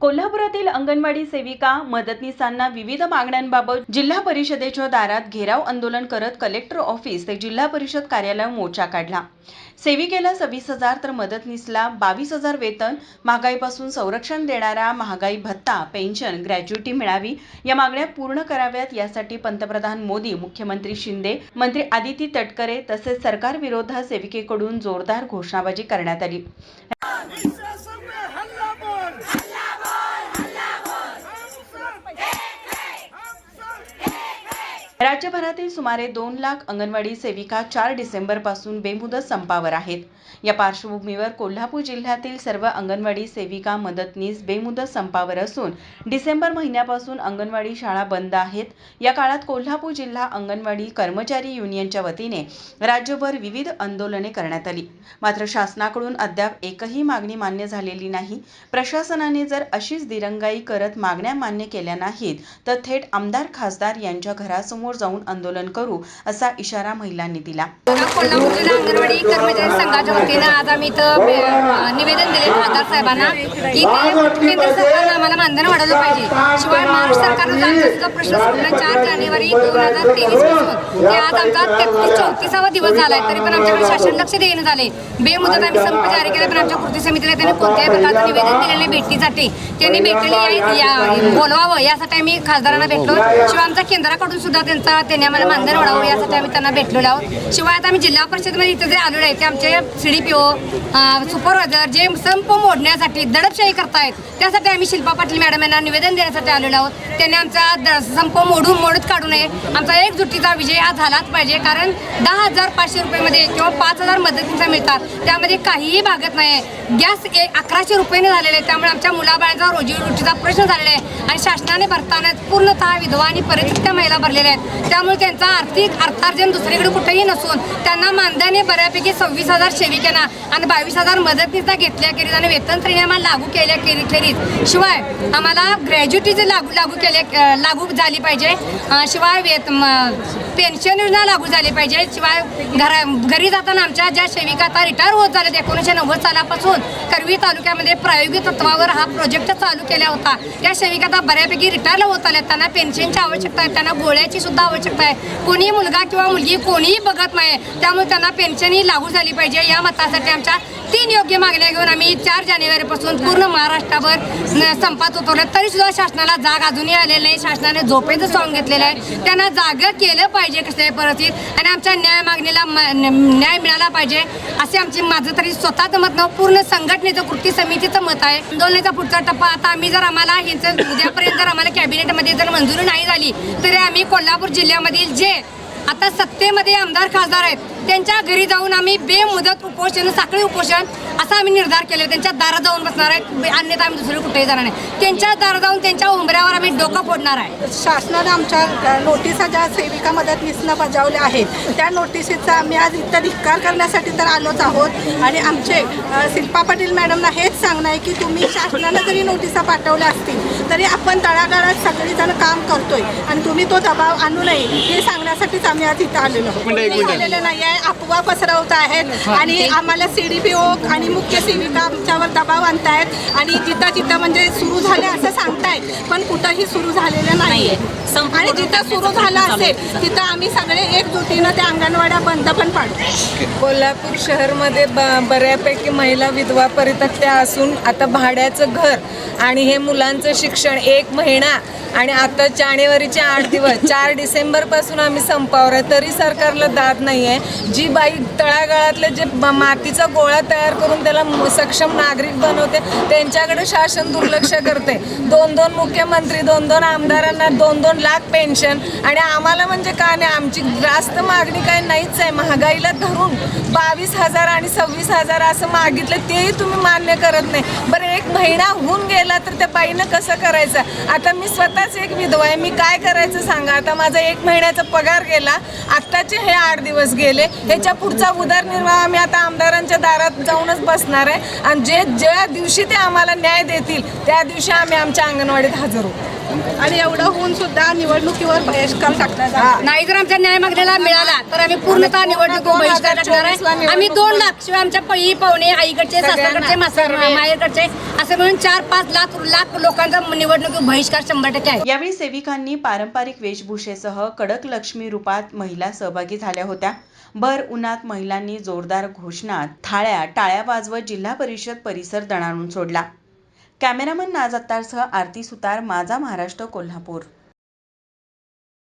कोल्हापुरातील अंगणवाडी सेविका मदतनीसांना विविध मागण्यांबाबत जिल्हा परिषदेच्या दारात घेराव आंदोलन करत कलेक्टर ऑफिस ते जिल्हा परिषद कार्यालय मोर्चा काढला. सेविकेला सव्वीस हजार तर मदतनीसला बावीस हजार वेतन महागाईपासून संरक्षण देणारा महागाई भत्ता पेन्शन ग्रॅज्युटी मिळावी या मागण्या पूर्ण कराव्यात यासाठी पंतप्रधान मोदी मुख्यमंत्री शिंदे मंत्री आदिती तटकरे तसेच सरकार विरोधात सेविकेकडून जोरदार घोषणाबाजी करण्यात आली. राज्यभरातील सुमारे दोन लाख अंगणवाडी सेविका चार डिसेंबरपासून बेमुदत संपावर आहेत. या पार्श्वभूमीवर कोल्हापूर जिल्ह्यातील सर्व अंगणवाडी सेविका मदतनीस बेमुदत संपावर असून डिसेंबर महिन्यापासून अंगणवाडी शाळा बंद आहेत. या काळात कोल्हापूर जिल्हा अंगणवाडी कर्मचारी युनियनच्या वतीने राज्यभर विविध आंदोलने करण्यात आली. मात्र शासनाकडून अद्याप एकही मागणी मान्य झालेली नाही. प्रशासनाने जर अशीच दिरंगाई करत मागण्या मान्य केल्या नाहीत तर थेट आमदार खासदार यांच्या घरासमोर जाऊन आंदोलन करू असा इशारा महिलांनी दिला. कोल्हापूर जिल्हा अंगणवाडी कर्मचारी संघाच्या वतीनं आज आम्ही इथं निवेदन दिले खासदार साहेबांना की ते केंद्र सरकारनं आम्हाला मानधन वाढवलं पाहिजे. शिवाय महाराष्ट्र सरकारनं आमचा प्रश्न सोडला चार जानेवारी दोन हजार तेवीसपासून ते आज आमचा तेहतीस चौतीसावा दिवस झालाय तरी पण आमच्याकडे शासन लक्ष देणं झाले. बेमुदत आम्ही संप जारी केला पण आमच्या कृती समितीला त्यांनी कोणत्याही प्रकारचं निवेदन दिलेलं नाही भेटीसाठी त्यांनी भेटलेली बोलवावं यासाठी आम्ही खासदारांना भेटलो. शिवाय आमच्या केंद्राकडून सुद्धा त्यांचा त्यांनी आम्हाला मानधन वाढावं यासाठी आम्ही त्यांना भेटलेलो आहोत. शिवाय आता आम्ही जिल्हा परिषदमध्ये इथे जे आलेलो आहे ते आमचे C D P O supervisor जे संप मोडण्यासाठी दडपशाही करतायत त्यासाठी आम्ही शिल्पा पाटील मॅडम यांना निवेदन देण्यासाठी आलेलो आहोत. त्यांनी आमचा द- संप मोडून मोडत काढू नये. आमचा एकजुटीचा विजय हा झालाच पाहिजे कारण दहा हजार पाचशे रुपयेमध्ये किंवा पाच हजार मदतीचा मिळतात. त्यामध्ये काहीही भागत नाही गॅस एक अकराशे रुपयेने झालेले आहे. त्यामुळे आमच्या मुलाबाळांचा रोजीरोटीचा प्रश्न झालेला आहे. आणि शासनाने भरताना पूर्णतः विधवा आणि परित्यक्त्या महिला भरलेल्या आहेत. त्यामुळे त्यांचा आर्थिक अर्थार्जन दुसरीकडे कुठेही नसून त्यांना मानधने बऱ्यापैकी सव्वीस हजार सेविकांना आणि बावीस हजार मदतीचा घेतल्याखेरीज आणि वेतन श्रेणी आम्हाला लागू केल्या खेरी शिवाय आम्हाला ग्रॅज्युटी जे लागू लागू केल्या लागू झाली पाहिजे. शिवाय वेत पेन्शन योजना लागू झाली पाहिजे. शिवाय घरा घरी जाताना आमच्या ज्या सेविका आता रिटायर होत झाल्यात एकोणीसशे नव्वद सालापासून करवी तालुक्यामध्ये प्रायोगिक तत्वावर हा प्रोजेक्ट चालू केला होता. त्या सेविका आता बऱ्यापैकी रिटायरला होत आल्या त्यांना पेन्शनची आवश्यकता आहे. त्यांना गोळ्याची सुद्धा आवश्यकता आहे. कोणी मुलगा किंवा मुलगी कोणीही बघत नाही त्यामुळे त्यांना पेन्शन ही लागू झाली पाहिजे. या मतासाठी आमच्या तीन योग्य मागण्या घेऊन आम्ही चार जानेवारीपासून पूर्ण महाराष्ट्राभर संपात उतरलं तरी सुद्धा शासनाला जाग अजूनही आलेली नाही. शासनाने झोपेचं सॉंग घेतलेलं आहे त्यांना जागं केलं पाहिजे कसल्याही परिस्थितीत. आणि आमच्या न्याय मागणीला म- न्याय मिळाला पाहिजे असे आमची माझं तरी स्वतःचं मत नव्हतं पूर्ण संघटनेचं कृती समितीचं मत आहे. आंदोलनाचा पुढचा टप्पा आता आम्ही जर आम्हाला ह्यांचं उद्यापर्यंत जर आम्हाला कॅबिनेटमध्ये जर मंजुरी नाही झाली तरी आम्ही कोल्हापूर जिल्ह्यामधील जे आता सत्तेमध्ये आमदार खासदार आहेत त्यांच्या घरी जाऊन आम्ही बेमुदत उपोषण साखळी उपोषण असा आम्ही निर्धार केले त्यांच्या दारात जाऊन बसणार आहे अन्यथा आम्ही दुसरे कुठेही जाणार नाही. त्यांच्या दारात जाऊन त्यांच्या उंबऱ्यावर आम्ही डोकं फोडणार आहे. शासनानं आमच्या नोटिसा ज्या सेविका मदतनीसनं बजावल्या आहेत त्या नोटिसीचा आम्ही आज इथं धिक्कार करण्यासाठी तर आलोच आहोत. आणि आमचे शिल्पा पाटील मॅडमना हेच सांगणं आहे की तुम्ही शासनानं जरी नोटिसा पाठवल्या असतील तरी आपण तळागाळात सगळीजण काम करतोय. आणि तुम्ही तो दबाव आणू नये हे सांगण्यासाठीच आम्ही आज इथं आलेलो आलेलं नाही आहे अफवा पसरवत आहेत आणि आम्हाला सी डी पी ओ आणि मुख्य सेविका आमच्यावर दबाव आणतायत. आणि जिथं जिथं म्हणजे सुरू झाले असं सांगतायत पण कुठंही सुरू झालेलं नाही आणि जिथं सुरू झालं असेल तिथं आम्ही सगळे एकजुटीनं त्या अंगणवाड्या बंद पण पाडू. कोल्हापूर शहरमध्ये ब बऱ्यापैकी महिला विधवा परितक्त्या असून आता भाड्याचं घर आणि हे मुलांचं शिक्षण एक महिना आणि आता जानेवारीचे आठ दिवस चार डिसेंबरपासून आम्ही संपावर आहे. तरी सरकारला दाद नाही आहे. जी बाई तळागाळातले जे मातीचा गोळा तयार करून त्याला सक्षम नागरिक बनवते त्यांच्याकडे शासन दुर्लक्ष करते. दोन दोन मुख्यमंत्री दोन दोन आमदारांना दोन दोन लाख पेन्शन आणि आम्हाला म्हणजे काय नाही आमची जास्त मागणी काय नाहीच आहे. महागाईला धरून बावीस हजार आणि सव्वीस हजार असं मागितलं तेही तुम्ही मान्य करत नाही. बरं एक महिना होऊन गेला तर त्या बाईनं कसं करायचं? आता मी स्वतःच एक विधवा आहे. मी काय करायचं सांगा? आता माझा एक महिन्याचा पगार गेला. आत्ताचे हे आठ दिवस गेले. ह्याच्या पुढचा उदरनिर्वाह आम्ही आता आमदारांच्या दारात जाऊनच बसणार आहे. आणि जे ज्या दिवशी ते आम्हाला न्याय देतील त्या दिवशी आम्ही आमच्या अंगणवाडीत हजर होऊ. आणि एवढं होऊन सुद्धा निवडणुकीवर बहिष्कार आला नाही जर आमच्या न्याय मागण्याला मिळाला तर आम्ही पूर्णतः निवडणूक बहिष्कार टाकणार आहे. आम्ही दोन लाख शिवाय आमच्या पई पाहुणे आईकडचे सासरकडचे माहेरकडचे असे म्हणून चार पाच लाख लाख लोकांचा निवडणूक बहिष्कार शंभर टक्के आहे. यावेळी सेविकांनी पारंपरिक वेशभूषेसह कडक लक्ष्मी रूपात महिला सहभागी झाल्या होत्या. भर उन्हात महिलांनी जोरदार घोषणा थाळ्या टाळ्या वाजवत जिल्हा परिषद परिसर दणाणून सोडला. कॅमेरामन नाज अत्तारसह आरती सुतार माझा महाराष्ट्र कोल्हापूर.